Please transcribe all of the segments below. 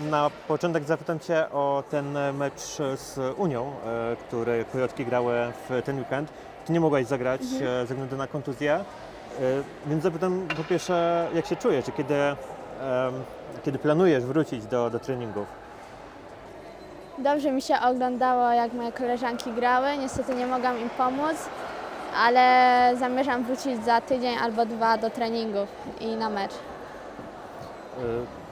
Na początek zapytam Cię o ten mecz z Unią, e, który Kojotki grały w ten weekend. Ty nie mogłaś zagrać Mhm. e, ze względu na kontuzję, e, więc zapytam po pierwsze, jak się czujesz, kiedy, kiedy planujesz wrócić do, do treningów? Dobrze mi się oglądało, jak moje koleżanki grały. Niestety nie mogłam im pomóc, ale zamierzam wrócić za tydzień albo dwa do treningów i na mecz.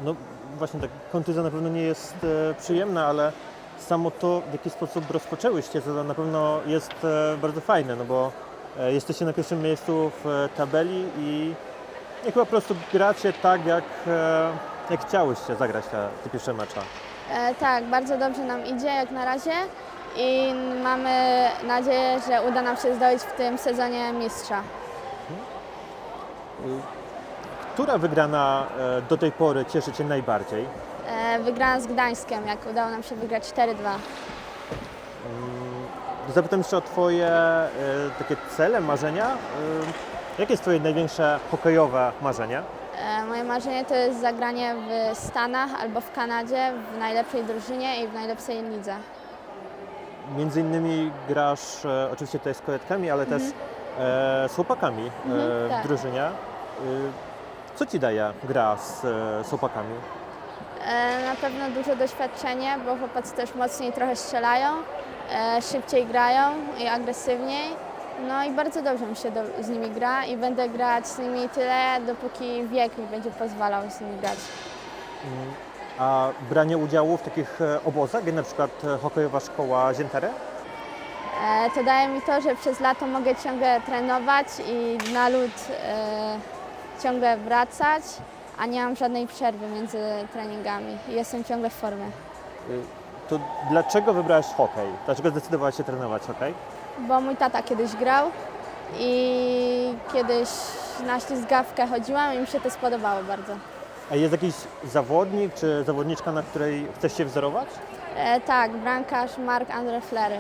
No właśnie tak, kontuzja na pewno nie jest e, przyjemna, ale samo to, w jaki sposób rozpoczęłyście, to na pewno jest e, bardzo fajne, no bo e, jesteście na pierwszym miejscu w tabeli i, chyba po prostu gracie tak, jak, jak chciałyście zagrać te, te pierwsze mecze. E, tak, bardzo dobrze nam idzie jak na razie i mamy nadzieję, że uda nam się zdobyć w tym sezonie mistrza. Która wygrana e, do tej pory cieszy Cię najbardziej? E, wygrana z Gdańskiem, jak udało nam się wygrać 4-2. Zapytam jeszcze o Twoje e, takie cele, marzenia. Jakie jest Twoje największe hokejowe marzenie? Moje marzenie to jest zagranie w Stanach albo w Kanadzie w najlepszej drużynie i w najlepszej lidze. Między innymi grasz oczywiście tutaj z koletkami, ale też e, z chłopakami Mhm, w tak. drużynie. Co Ci daje gra z, e, z chłopakami? E, Na pewno duże doświadczenie, bo chłopacy też mocniej trochę strzelają, e, szybciej grają i agresywniej. No i bardzo dobrze mi się do, z nimi gra i będę grać z nimi tyle, dopóki wiek mi będzie pozwalał z nimi grać. A branie udziału w takich obozach, jak na przykład hokejowa szkoła Ziętery? E, To daje mi to, że przez lato mogę ciągle trenować i na lód e, ciągle wracać, a nie mam żadnej przerwy między treningami. i Jestem ciągle w formie. E, To dlaczego wybrałaś hokej? Dlaczego zdecydowałaś się trenować hokej? bo mój tata kiedyś grał i kiedyś na ślizgawkę chodziłam i mi się to spodobało bardzo. A jest jakiś zawodnik czy zawodniczka, na której chcesz się wzorować? E, tak, brankarz Mark Andre Flery.